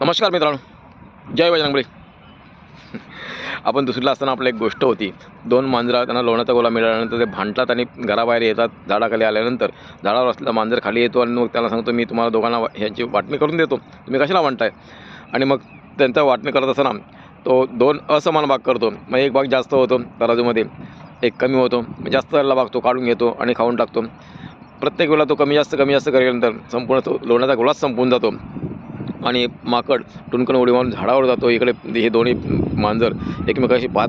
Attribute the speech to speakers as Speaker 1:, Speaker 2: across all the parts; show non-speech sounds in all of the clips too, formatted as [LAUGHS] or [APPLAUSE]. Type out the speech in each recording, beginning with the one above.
Speaker 1: नमस्कार मित्रांनो. जय बजरंगबली आपण दुसरीला असताना आपली एक गोष्ट होती. दोन मांजरा त्यांना लोण्याचा गोला मिळाल्यानंतर ते भांडतात आणि घराबाहेर येतात झाडाखाली आल्यानंतर. झाडावर असलेला मांजर खाली येतो आणि मग त्याला सांगतो मी तुम्हाला दोघांना ह्याची ह्यांची वाटणी करून देतो. तुम्ही कशाला म्हणताय? आणि मग त्यांचा वाटणी करत असताना तो दोन असमान भाग करतो. मग एक भाग जास्त होतो तराजूमध्ये. एक कमी होतो. मग जास्त झालेला भाग तो काढून घेतो आणि खाऊन टाकतो. प्रत्येक वेळेला तो कमी जास्त कमी जास्त केल्यानंतर संपूर्ण तो लोण्याचा गोळाच संपून जातो. आणि माकड टुनकन उडी मारून झाडावर जातो. इकडे हे दोन्ही मांजर एकमेकाशी पात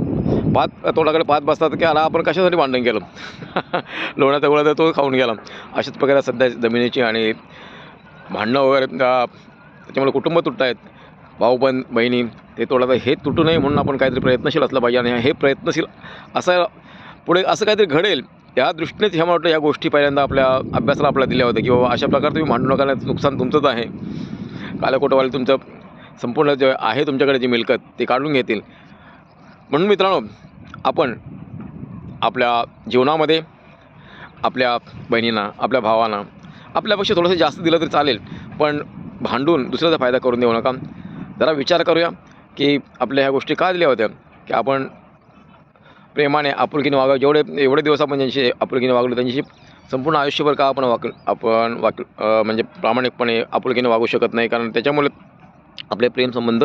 Speaker 1: पात तोंडाकडे पात बसतात की आला आपण कशासाठी भांडण केलं? [LAUGHS] लोण्याचा गोळा तर तो खाऊन गेला. अशाच प्रकारे सध्या जमिनीची आणि भांडणं वगैरे त्याच्यामुळे कुटुंब तुटत आहेत. भाऊ पण बहिणी ते तोडाचं हे तुटू नये म्हणून आपण काहीतरी प्रयत्नशील असलं पाहिजे आणि हे प्रयत्नशील असं पुढे असं काहीतरी घडेल या दृष्टीनेच ह्या मला वाटतं या गोष्टी पहिल्यांदा आपल्या अभ्यासाला आपल्याला दिल्या होत्या की बाबा अशा प्रकारे तुम्ही भांडू नका नुकसान तुमचंच आहे. कालकोटवाले तुमचं संपूर्ण जे आहे तुमच्याकडे जी मिळकत ते काढून घेतील. म्हणून मित्रांनो आपण आपल्या जीवनामध्ये आपल्या बहिणींना आपल्या भावांना आपल्यापेक्षा थोडंसं जास्त दिलं तरी चालेल पण भांडून दुसऱ्याचा फायदा करून देऊ नका. जरा विचार करूया की आपल्या ह्या गोष्टी का दिल्या होत्या? की आपण प्रेमाने आपुलकीने वागा जेवढे एवढे दिवस आपण ज्यांशी आपुलकीने वागलो त्यांच्याशी संपूर्ण आयुष्यभर का आपण वाक आपण वाक म्हणजे प्रामाणिकपणे आपुलकीने वागू शकत नाही? कारण त्याच्यामुळे आपले प्रेमसंबंध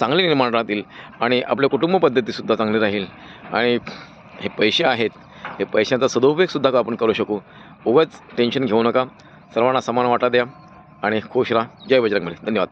Speaker 1: चांगले निर्माण राहतील आणि आपले कुटुंब पद्धतीसुद्धा चांगली राहील. आणि हे पैसे आहेत. हे पैशांचा सदुपयोगसुद्धा का आपण करू शकू? उगाच टेन्शन घेऊ नका. सर्वांना समान वाटा द्या आणि खुश राहा. जय बजरंगबली. धन्यवाद.